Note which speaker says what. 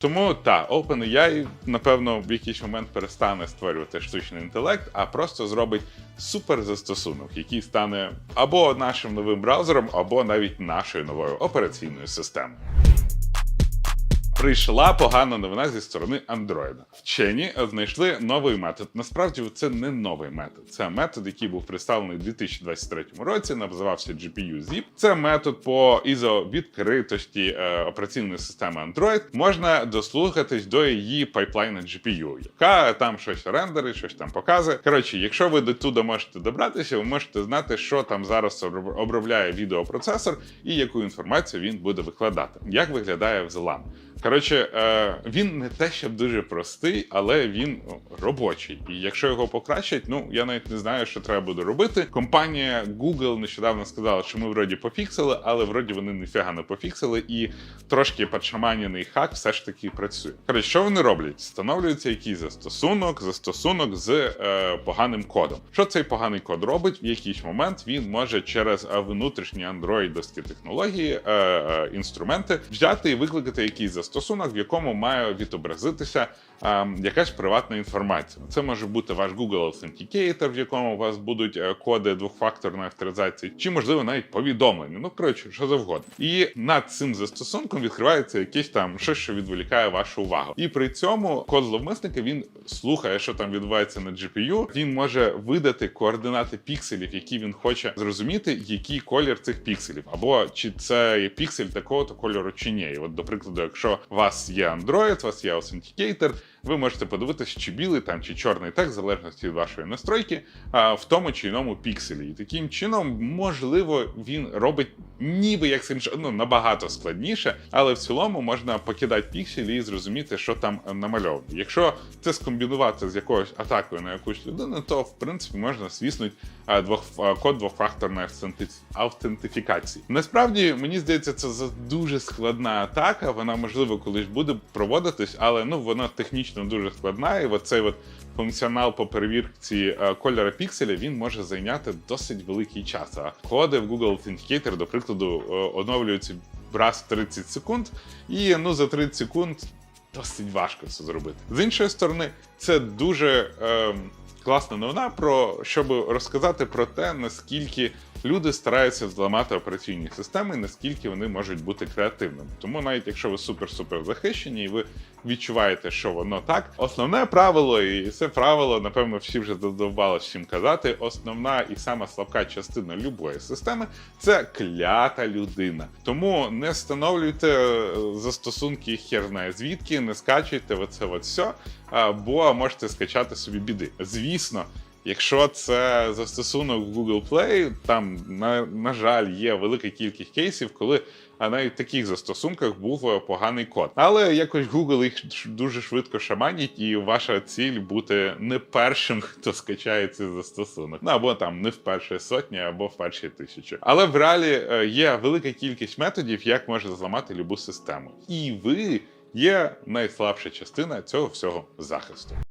Speaker 1: Тому та OpenAI, напевно, в якийсь момент перестане створювати штучний інтелект, а просто зробить суперзастосунок, який стане або нашим новим браузером, або навіть нашою новою операційною системою. Прийшла погана новина зі сторони Android. Вчені знайшли новий метод. Насправді це не новий метод. Це метод, який був представлений у 2023 році. Називався GPU Zip. Це метод по ізо-відкритості е, операційної системи Android. Можна дослухатись до її пайплайна GPU, яка там щось рендерить, щось там показує. Коротше, якщо ви до туди можете добратися, ви можете знати, що там зараз оброб- обробляє відеопроцесор і яку інформацію він буде викладати. Як виглядає взлам? Коротше, е, він не те, щоб дуже простий, але він робочий. І якщо його покращать, ну я навіть не знаю, що треба буде робити. Компанія Google нещодавно сказала, що ми вроді пофіксили, але вроді вони ніфіга не пофіксили, і трошки подшаманіний хак все ж таки працює. Коротше, що вони роблять? Встановлюється якийсь застосунок, застосунок з е, поганим кодом. Що цей поганий код робить? В якийсь момент він може через е, внутрішні андроїдовські технології, е, е, інструменти взяти і викликати якийсь застосунок, в якому має відобразитися е, якась приватна інформація. Це може бути ваш Google Authenticator, в якому у вас будуть е, коди двохфакторної авторизації, чи можливо навіть повідомлення. Ну коротше, що завгодно. І над цим застосунком відкривається якесь там щось, що відволікає вашу увагу. І при цьому код зловмисника він слухає, що там відбувається на GPU. Він може видати координати пікселів, які він хоче зрозуміти, який колір цих пікселів, або чи це піксель такого-то кольору чи ні. І от, до прикладу, якщо у вас є Android, у вас є Authenticator, ви можете подивитися, чи білий там чи чорний текст, в залежності від вашої настройки, в тому чи іному пікселі. І таким чином, можливо, він робить ніби як скріншот, ну набагато складніше, але в цілому можна покидати пікселі і зрозуміти, що там намальовано. Якщо це скомбінувати з якоюсь атакою на якусь людину, то в принципі можна свіснути двох код двохфакторної автентифі- автентифікації. Насправді мені здається, це дуже складна атака. Вона можливо колись буде проводитись, але ну вона технічно дуже складна. І оцей от функціонал по перевірці е, кольора пікселя він може зайняти досить великий час. А коди в Google Authenticator, до прикладу, е, оновлюються раз в 30 секунд, і ну за 30 секунд досить важко це зробити. З іншої сторони, це дуже е, класна новина про щоб розказати про те, наскільки люди стараються зламати операційні системи, наскільки вони можуть бути креативними. Тому навіть якщо ви супер-супер захищені, і ви відчуваєте, що воно так, основне правило, і це правило, напевно, всі вже задовбалися всім казати. Основна і сама слабка частина любої системи це клята людина. Тому не встановлюйте е, застосунки хер знає звідки, не скачуйте оце от все, а, бо можете скачати собі біди. Звісно. Якщо це застосунок Google Play, там, на, на жаль, є велика кількість кейсів, коли а навіть в таких застосунках був е, поганий код. Але якось Google їх дуже швидко шаманить, і ваша ціль бути не першим, хто скачає цей застосунок. Ну або там не в першій сотні, або в першій тисячі. Але в реалі е, є велика кількість методів, як можна зламати любу систему. І ви є найслабша частина цього всього захисту.